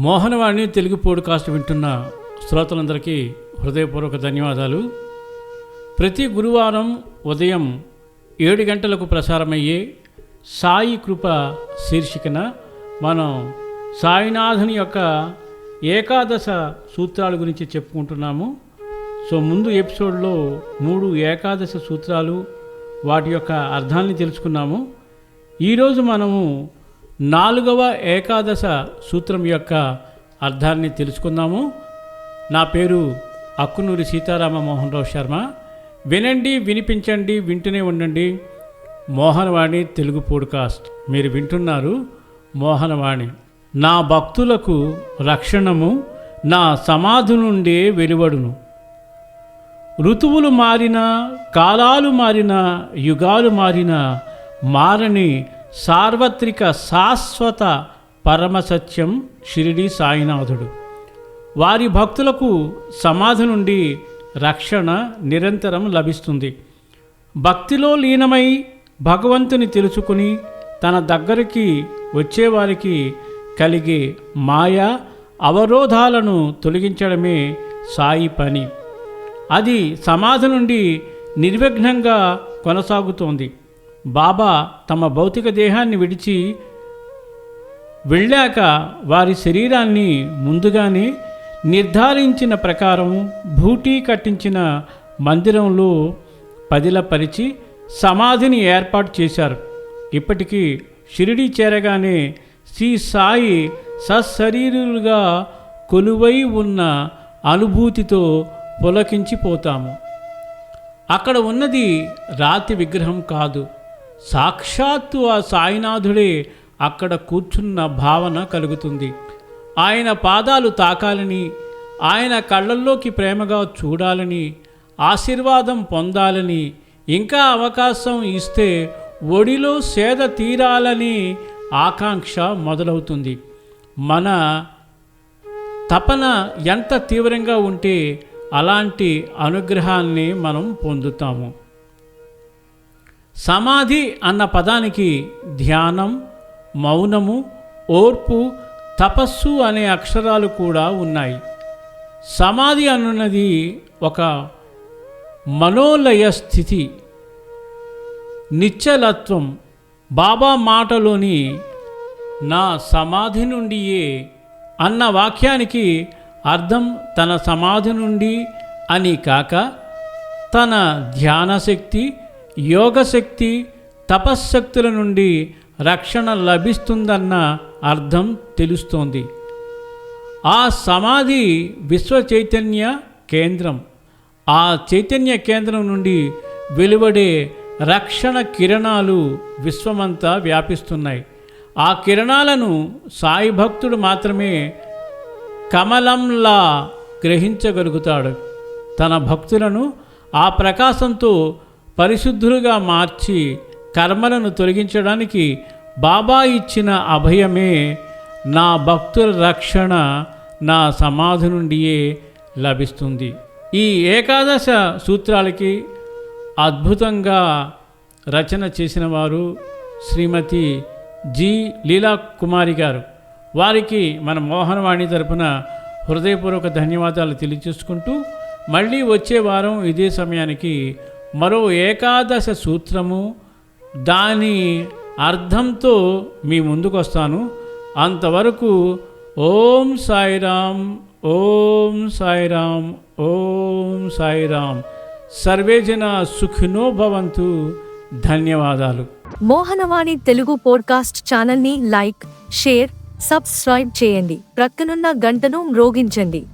Mohanavani Telugu podcast వింటున్న శ్రోతలందరికీ హృదయపూర్వక ధన్యవాదాలు. ప్రతి గురువారం ఉదయం ఏడు గంటలకు ప్రసారమయ్యే సాయి కృప శీర్షికన మనం సాయినాథుని యొక్క ఏకాదశ సూత్రాల గురించి చెప్పుకుంటున్నాము. సో ముందు ఎపిసోడ్లో మూడు ఏకాదశ సూత్రాలు వాటి యొక్క అర్థాన్ని తెలుసుకున్నాము. ఈరోజు మనము నాలుగవ ఏకాదశ సూత్రం యొక్క అర్థాన్ని తెలుసుకుందాము. నా పేరు అక్కునూరి సీతారామ మోహన్ రావు శర్మ. వినండి వినిపించండి వింటూనే ఉండండి. మోహనవాణి తెలుగు పోడ్కాస్ట్. మీరు వింటున్నారు మోహనవాణి. నా భక్తులకు రక్షణము నా సమాధి నుండే వెలువడును. ఋతువులు మారినా కాలాలు మారినా యుగాలు మారినా మారని సార్వత్రిక శాశ్వత పరమసత్యం షిరిడి సాయినాథుడు. వారి భక్తులకు సమాధి నుండి రక్షణ నిరంతరం లభిస్తుంది. భక్తిలో లీనమై భగవంతుని తెలుసుకుని తన దగ్గరికి వచ్చేవారికి కలిగే మాయా అవరోధాలను తొలగించడమే సాయి పని. అది సమాధి నుండి నిర్విఘ్నంగా కొనసాగుతోంది. బాబా తమ భౌతిక దేహాన్ని విడిచి వెళ్ళాక వారి శరీరాన్ని ముందుగానే నిర్ధారించిన ప్రకారం భూటీ కట్టించిన మందిరంలో పదిలపరిచి సమాధిని ఏర్పాటు చేశారు. ఇప్పటికీ షిరిడి చేరగానే శ్రీ సాయి సశరీరులుగా కొలువై ఉన్న అనుభూతితో పులకించిపోతాము. అక్కడ ఉన్నది రాతి విగ్రహం కాదు. సాక్షాత్తు ఆ సాయినాథుడే అక్కడ కూర్చున్న భావన కలుగుతుంది. ఆయన పాదాలు తాకాలని ఆయన కళ్ళల్లోకి ప్రేమగా చూడాలని ఆశీర్వాదం పొందాలని ఇంకా అవకాశం ఇస్తే ఒడిలో సేద తీరాలని ఆకాంక్ష మొదలవుతుంది. మన తపన ఎంత తీవ్రంగా ఉంటే అలాంటి అనుగ్రహాన్ని మనం పొందుతాము. సమాధి అన్న పదానికి ధ్యానం మౌనము ఓర్పు తపస్సు అనే అక్షరాలు కూడా ఉన్నాయి. సమాధి అన్నది ఒక మనోలయ స్థితి నిశ్చలత్వం. బాబా మాటలోని నా సమాధి నుండియే అన్న వాక్యానికి అర్థం తన సమాధి నుండి అని కాక తన ధ్యానశక్తి యోగశక్తి తపశ్శక్తుల నుండి రక్షణ లభిస్తుందన్న అర్థం తెలుస్తోంది. ఆ సమాధి విశ్వ చైతన్య కేంద్రం. ఆ చైతన్య కేంద్రం నుండి వెలువడే రక్షణ కిరణాలు విశ్వమంతా వ్యాపిస్తున్నాయి. ఆ కిరణాలను సాయి భక్తుడు మాత్రమే కమలంలా గ్రహించగలుగుతాడు. తన భక్తులను ఆ ప్రకాశంతో పరిశుద్ధులుగా మార్చి కర్మలను తొలగించడానికి బాబా ఇచ్చిన అభయమే నా భక్తుల రక్షణ నా సమాధి నుండియే లభిస్తుంది. ఈ ఏకాదశ సూత్రాలకి అద్భుతంగా రచన చేసిన వారు శ్రీమతి జి. లీలా కుమారి గారు. వారికి మన మోహనవాణి తరపున హృదయపూర్వక ధన్యవాదాలు తెలియజేసుకుంటూ మళ్ళీ వచ్చే వారం ఇదే సమయానికి మరో ఏకాదశ సూత్రము దాని అర్థంతో మీ ముందుకు వస్తాను అంతవరకు ఓం సాయిరామ్ ఓం సాయిరామ్ ఓం సాయిరామ్. సర్వేజన సుఖినో భవంతు. ధన్యవాదాలు. మోహనవాణి తెలుగు పోడ్కాస్ట్ ఛానల్ని లైక్ షేర్ సబ్స్క్రైబ్ చేయండి. ప్రక్కనున్న గంటను మ్రోగించండి.